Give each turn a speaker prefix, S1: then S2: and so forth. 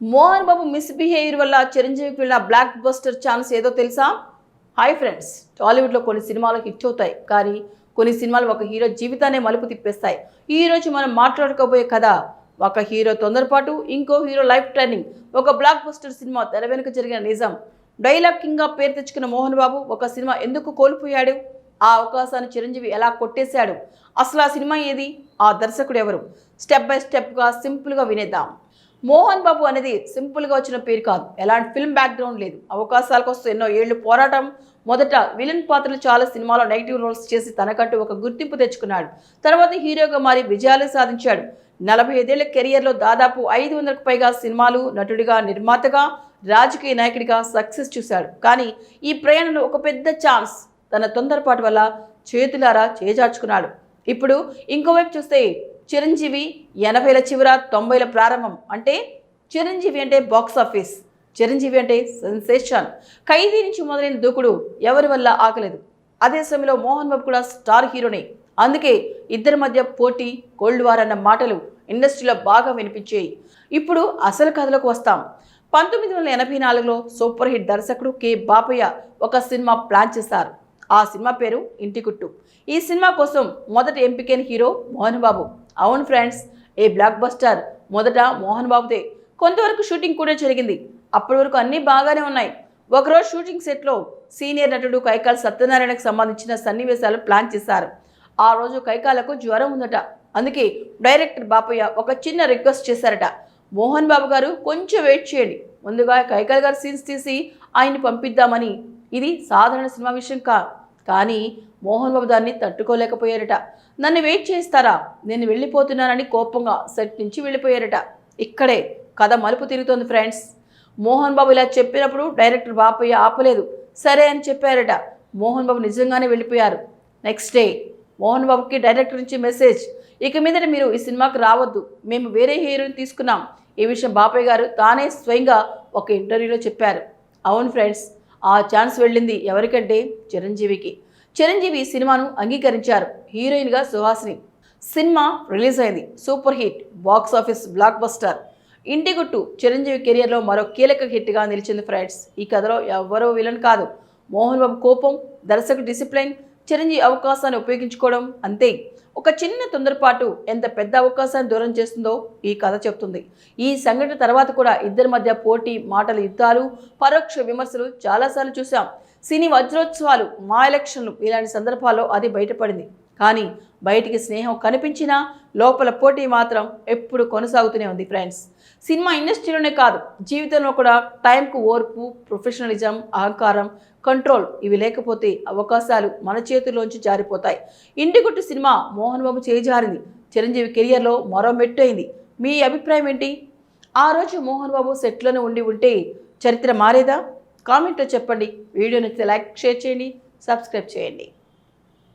S1: Mohan Babu misbehaviour వల్ల చిరంజీవికి వెళ్ళిన బ్లాక్ బస్టర్ ఛాన్స్ ఏదో తెలుసా? హాయ్ ఫ్రెండ్స్ టాలీవుడ్లో కొన్ని సినిమాలు హిట్ అవుతాయి. కానీ కొన్ని సినిమాలు ఒక హీరో జీవితాన్ని మలుపు తిప్పేస్తాయి. ఈరోజు మనం మాట్లాడుకోబోయే కథ ఒక హీరో తొందరపాటు ఇంకో హీరో లైఫ్ టర్నింగ్ ఒక బ్లాక్ బస్టర్ సినిమా తెర వెనుక జరిగిన నిజం. డైలాగ్ కింగ్గా పేరు తెచ్చుకున్న మోహన్ బాబు ఒక సినిమా ఎందుకు కోల్పోయాడు? ఆ అవకాశాన్ని చిరంజీవి ఎలా కొట్టేశాడు? అసలు ఆ సినిమా ఏది? ఆ దర్శకుడు ఎవరు? స్టెప్ బై స్టెప్గా సింపుల్గా వినేద్దాం. మోహన్ బాబు అనేది సింపుల్గా వచ్చిన పేరు కాదు. ఎలాంటి ఫిల్మ్ బ్యాక్గ్రౌండ్ లేదు. అవకాశాల కోసం ఎన్నో ఏళ్ళు పోరాటం. మొదట విలన్ పాత్రలు చాలా సినిమాలో నెగిటివ్ రోల్స్ చేసి తనకంటూ ఒక గుర్తింపు తెచ్చుకున్నాడు. తర్వాత హీరోగా మారి విజయాలు సాధించాడు. నలభై ఐదేళ్ళ కెరియర్లో దాదాపు ఐదు వందలకు పైగా సినిమాలు నటుడిగా నిర్మాతగా రాజకీయ నాయకుడిగా సక్సెస్ చూశాడు. కానీ ఈ ప్రయాణంలో ఒక పెద్ద ఛాన్స్ తన తొందరపాటు వల్ల చేతులారా చేజార్చుకున్నాడు. ఇప్పుడు ఇంకోవైపు చూస్తే చిరంజీవి ఎనభైల చివర తొంభైల ప్రారంభం అంటే చిరంజీవి అంటే బాక్స్ ఆఫీస్. చిరంజీవి అంటే సెన్సేషన్. ఖైదీ నుంచి మొదలైన దూకుడు ఎవరి వల్ల ఆగలేదు? అదే సమయంలో మోహన్ బాబు కూడా స్టార్ హీరోనే. అందుకే ఇద్దరి మధ్య పోటీ కోల్డ్ వార్ అన్న మాటలు ఇండస్ట్రీలో బాగా వినిపించాయి. ఇప్పుడు అసలు కథలకు వస్తాం. పంతొమ్మిది వందల ఎనభై నాలుగులో సూపర్ హిట్ దర్శకుడు కె. బాపయ్య ఒక సినిమా ప్లాన్ చేశారు. ఆ సినిమా పేరు ఇంటికుట్టు ఈ సినిమా కోసం మొదటి ఎంపికైన హీరో మోహన్ బాబు. అవును ఫ్రెండ్స్ ఏ బ్లాక్ బస్టర్ మొదట మోహన్ బాబుదే. కొంతవరకు షూటింగ్ కూడా జరిగింది. అప్పటి వరకు అన్నీ బాగానే ఉన్నాయి. ఒకరోజు షూటింగ్ సెట్లో సీనియర్ నటుడు కైకాల్ సత్యనారాయణకు సంబంధించిన సన్నివేశాలు ప్లాన్ చేశారు. ఆ రోజు కైకాలకు జ్వరం ఉందట. అందుకే డైరెక్టర్ బాపయ్య ఒక చిన్న రిక్వెస్ట్ చేశారట. మోహన్ బాబు గారు కొంచెం వెయిట్ చేయండి. ముందుగా కైకాల్ గారు సీన్స్ తీసి ఆయన్ని పంపిద్దామని. ఇది సాధారణ సినిమా విషయం కా కానీ మోహన్ బాబు దాన్ని తట్టుకోలేకపోయారట. నన్ను వెయిట్ చేస్తారా? నేను వెళ్ళిపోతున్నానని కోపంగా సెట్ నుంచి వెళ్ళిపోయారట. ఇక్కడే కథ మలుపు తిరుగుతోంది ఫ్రెండ్స్. మోహన్ బాబు ఇలా చెప్పినప్పుడు డైరెక్టర్ బాపయ్య ఆపలేదు. సరే అని చెప్పారట. మోహన్ బాబు నిజంగానే వెళ్ళిపోయారు. నెక్స్ట్ డే మోహన్ బాబుకి డైరెక్టర్ నుంచి మెసేజ్. ఇక మీదట మీరు ఈ సినిమాకి రావద్దు. మేము వేరే హీరోని తీసుకున్నాం. ఈ విషయం బాపయ్య గారు తానే స్వయంగా ఒక ఇంటర్వ్యూలో చెప్పారు. అవును ఫ్రెండ్స్ ఆ ఛాన్స్ వెళ్ళింది ఎవరికంటే చిరంజీవికి. చిరంజీవి సినిమాను అంగీకరించారు. హీరోయిన్గా సుహాసిని. సినిమా రిలీజ్ అయింది. Super hit box office blockbuster. Inti Guttu Chiranjeevi కెరియర్లో మరో కీలక హిట్గా నిలిచింది ఫ్రెండ్స్. ఈ కథలో ఎవరో విలన్ కాదు. మోహన్ బాబు కోపం దర్శకు డిసిప్లైన్ చిరంజీవి అవకాశాన్ని ఉపయోగించుకోవడం అంతే. ఒక చిన్న తొందరపాటు ఎంత పెద్ద అవకాశాన్ని దూరం చేస్తుందో ఈ కథ చెప్తుంది. ఈ సంఘటన తర్వాత కూడా ఇద్దరి మధ్య పోటీ మాటల యుద్ధాలు పరోక్ష విమర్శలు చాలాసార్లు చూశాం. సినీ వజ్రోత్సవాలు మా ఎలక్షన్లు ఇలాంటి సందర్భాల్లో అది బయటపడింది. కానీ బయటికి స్నేహం కనిపించినా లోపల పోటీ మాత్రం ఎప్పుడు కొనసాగుతూనే ఉంది ఫ్రెండ్స్. సినిమా ఇండస్ట్రీలోనే కాదు జీవితంలో కూడా టైంకు ఓర్పు ప్రొఫెషనలిజం అహంకారం కంట్రోల్ ఇవి లేకపోతే అవకాశాలు మన చేతుల్లోంచి జారిపోతాయి. ఇంటిగుట్టు సినిమా మోహన్ బాబు చేజారింది చిరంజీవి కెరియర్లో మరో మెట్టు అయింది. మీ అభిప్రాయం ఏంటి? ఆ రోజు మోహన్ బాబు సెట్లోనే ఉండి ఉంటే చరిత్ర మారేదా? కామెంట్లో చెప్పండి. వీడియో నచ్చితే లైక్ షేర్ చేయండి. సబ్స్క్రైబ్ చేయండి.